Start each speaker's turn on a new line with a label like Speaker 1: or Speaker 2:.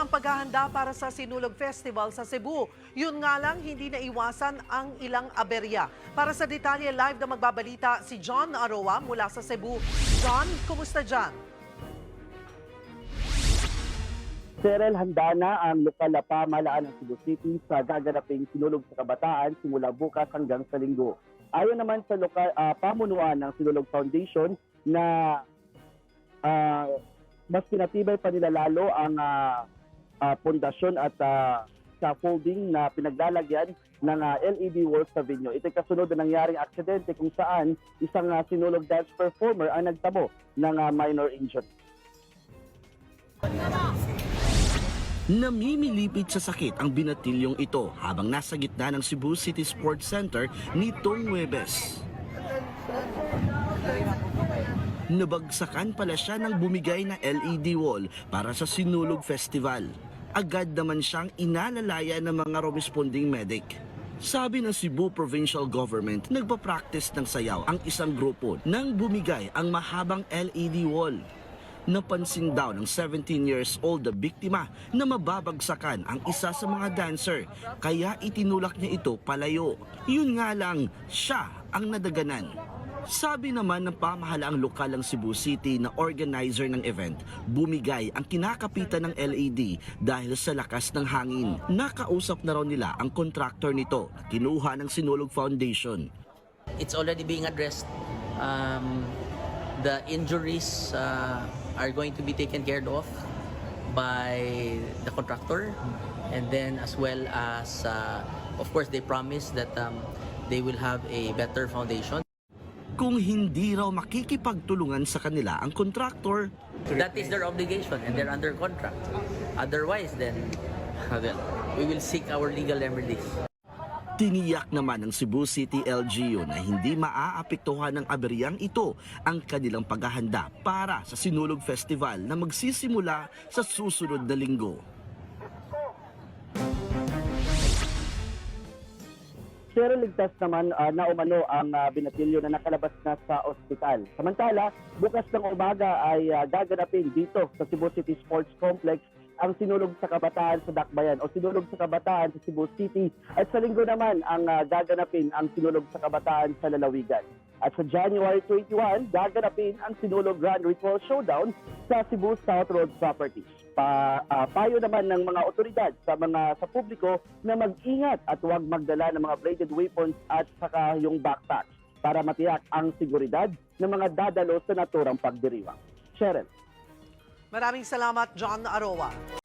Speaker 1: na ang paghahanda para sa Sinulog Festival sa Cebu. Yun nga lang, hindi naiwasan ang ilang aberya. Para sa detalye live na magbabalita si John Aroa mula sa Cebu. John, kumusta dyan?
Speaker 2: Serel, handa na ang lokal na pamahalaan ng Cebu City sa gaganaping sinulog sa kabataan simula bukas hanggang sa linggo. Ayon naman sa lokal ah, pamunuan ng Sinulog Foundation na ah, mas pinatibay pa nila lalo ang ah, ah, pundasyon at ah, scaffolding na pinaglalagyan ng ah, LED walls sa venue. Ito'y kasunod na nangyaring aksidente kung saan isang ah, sinulog dance performer ang nagtamo ng ah, minor injury.
Speaker 3: Namimilipit sa sakit ang binatilyong ito habang nasa gitna ng Cebu City Sports Center nitong Webes. Nabagsakan pala siya ng bumigay na LED wall para sa Sinulog Festival. Agad naman siyang inalalaya ng mga responding medic. Sabi ng Cebu Provincial Government, nagpa-practice ng sayaw ang isang grupo nang bumigay ang mahabang LED wall. Napansin daw ng 17 years old na biktima na mababagsakan ang isa sa mga dancer kaya itinulak niya ito palayo. Yun nga lang, siya ang nadaganan. Sabi naman ng pamahalaang lokal ng Cebu City na organizer ng event, bumigay ang kinakapitan ng LED dahil sa lakas ng hangin. Nakausap na raw nila ang kontraktor nito na kinuha ng Sinulog Foundation.
Speaker 4: it's already being addressed. Um, the injuries uh, are going to be taken care of by the contractor, and then as well as, uh, of course, they promise that um, they will have a better foundation.
Speaker 3: Kung hindi raw makikipagtulungan sa kanila ang kontraktor,
Speaker 4: That is their obligation, and they're under contract. Otherwise, then well, we will seek our legal remedies.
Speaker 3: Tiniyak naman ng Cebu City LGU na hindi maaapektuhan ng aberyang ito ang kanilang paghahanda para sa Sinulog Festival na magsisimula sa susunod na linggo.
Speaker 2: Pero ligtas naman ah, na umano ang ah, binatilyo na nakalabas na sa ospital. Samantala, bukas ng umaga ay ah, gaganapin dito sa Cebu City Sports Complex ang sinulog sa kabataan sa Dakbayan o sinulog sa kabataan sa Cebu City. At sa linggo naman ang ah, gaganapin ang sinulog sa kabataan sa Lalawigan. At sa January 21, gaganapin ang sinulog Grand Ritual Showdown sa Cebu South Road Properties. Pa, ah, payo naman ng mga otoridad sa mga sa publiko na mag-ingat at huwag magdala ng mga bladed weapons at saka yung backpacks para matiyak ang seguridad ng mga dadalo sa naturang pagdiriwang. Sharon.
Speaker 1: Maraming salamat, John Aroa.